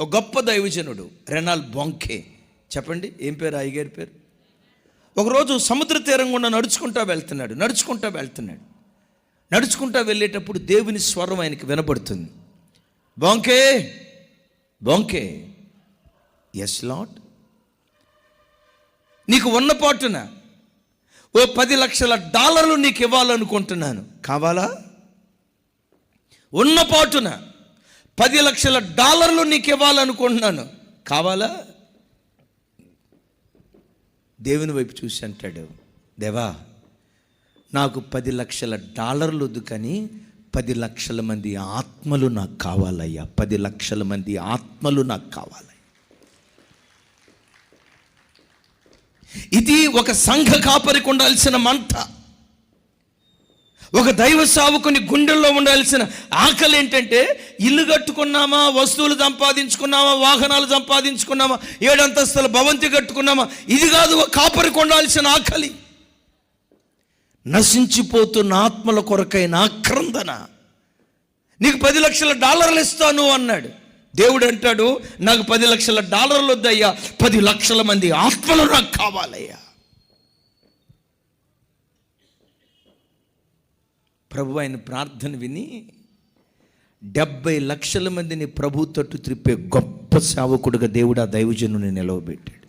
ఒక గొప్ప దైవజనుడు రెనాల్ బొంకే. చెప్పండి ఏం పేరు అయ్యగారి పేరు? ఒకరోజు సముద్ర తీరం గుండా నడుచుకుంటా వెళ్తున్నాడు నడుచుకుంటా వెళ్తున్నాడు. నడుచుకుంటా వెళ్ళేటప్పుడు దేవుని స్వరం ఆయనకి వినపడుతుంది బొంకే బొంకే. ఎస్ లాట్ నీకు ఉన్న పాటున ఓ పది లక్షల డాలర్లు నీకు ఇవ్వాలనుకుంటున్నాను. కావాలా? ఉన్న పాటున పది లక్షల డాలర్లు నీకు ఇవ్వాలనుకుంటున్నాను కావాలా? దేవుని వైపు చూసి అంటాడు దేవా నాకు పది లక్షల డాలర్లు వద్దు కానీ పది లక్షల మంది ఆత్మలు నాకు కావాలయ్యా. పది లక్షల మంది ఆత్మలు నాకు కావాలి ఇది ఒక సంఘ కాపరికి ఉండాల్సిన మంట. ఒక దైవ సావుకుని గుండెల్లో ఉండాల్సిన ఆకలి ఏంటంటే ఇల్లు కట్టుకున్నామా వస్తువులు సంపాదించుకున్నామా వాహనాలు సంపాదించుకున్నామా ఏడంతస్తుల భవంతి కట్టుకున్నామా ఇది కాదు ఒక కాపరికి ఉండాల్సిన ఆకలి. నశించిపోతున్న ఆత్మల కొరకైన ఆక్రందన నీకు పది లక్షల డాలర్లు ఇస్తాను అన్నాడు. దేవుడు అంటాడు నాకు పది లక్షల డాలర్లు వద్దయ్యా పది లక్షల మంది ఆత్మలు నాకు కావాలయ్యా. ప్రభు ఆయన ప్రార్థన విని డెబ్బై లక్షల మందిని ప్రభు తట్టు త్రిప్పే గొప్ప సేవకుడుగా దేవుడు ఆ దైవజనుని నిలవబెట్టాడు.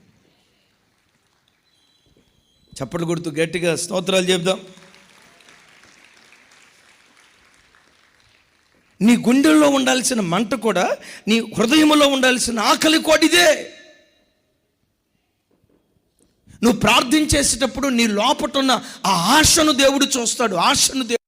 చప్పట్లు కొడుతూ గట్టిగా స్తోత్రాలు చెప్దాం. నీ గుండెల్లో ఉండాల్సిన మంట కూడా నీ హృదయంలో ఉండాల్సిన ఆకలి కూడా ఇదే. నువ్వు ప్రార్థించేసేటప్పుడు నీ లోపట ఉన్న ఆ ఆశను దేవుడు చూస్తాడు ఆశను దేవుడు